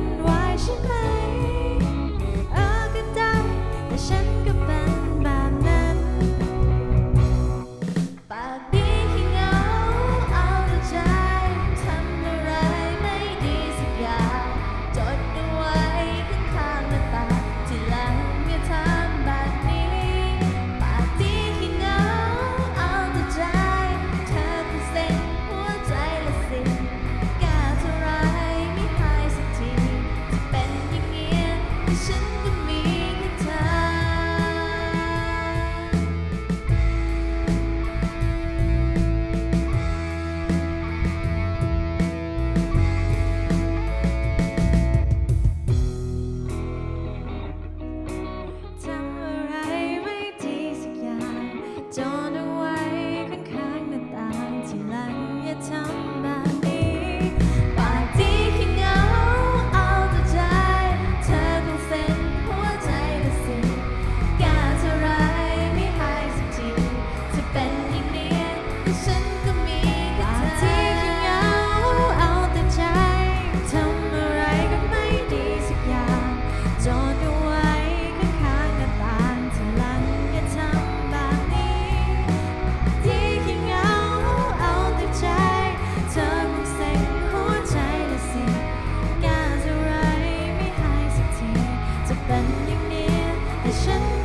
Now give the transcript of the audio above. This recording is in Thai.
นวายใช่ไหม ฝันยัางนี้แต่ฉัน